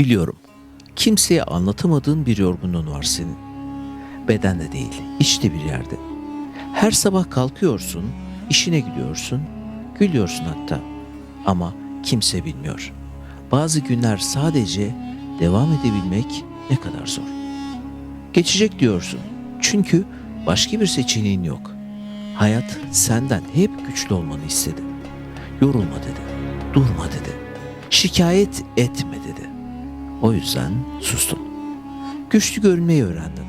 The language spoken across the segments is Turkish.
Biliyorum. Kimseye anlatamadığın bir yorgunluğun var senin. Bedende değil, içte bir yerde. Her sabah kalkıyorsun, işine gidiyorsun, gülüyorsun hatta. Ama kimse bilmiyor. Bazı günler sadece devam edebilmek ne kadar zor. Geçecek diyorsun. Çünkü başka bir seçeneğin yok. Hayat senden hep güçlü olmanı istedi. Yorulma dedi. Durma dedi. Şikayet etme dedi. O yüzden sustun. Güçlü görünmeyi öğrendin.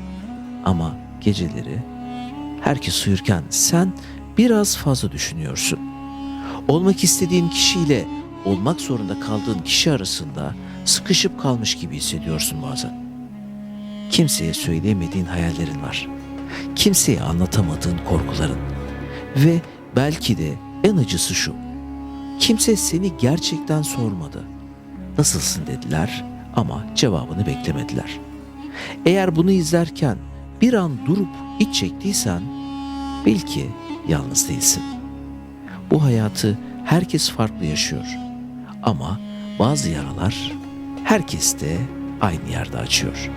Ama geceleri herkes uyurken sen biraz fazla düşünüyorsun. Olmak istediğin kişiyle olmak zorunda kaldığın kişi arasında sıkışıp kalmış gibi hissediyorsun bazen. Kimseye söyleyemediğin hayallerin var. Kimseye anlatamadığın korkuların. Ve belki de en acısı şu. Kimse seni gerçekten sormadı. Nasılsın dediler ama cevabını beklemediler. Eğer bunu izlerken bir an durup iç çektiysen bil ki yalnız değilsin. Bu hayatı herkes farklı yaşıyor. Ama bazı yaralar herkes de aynı yerde açıyor.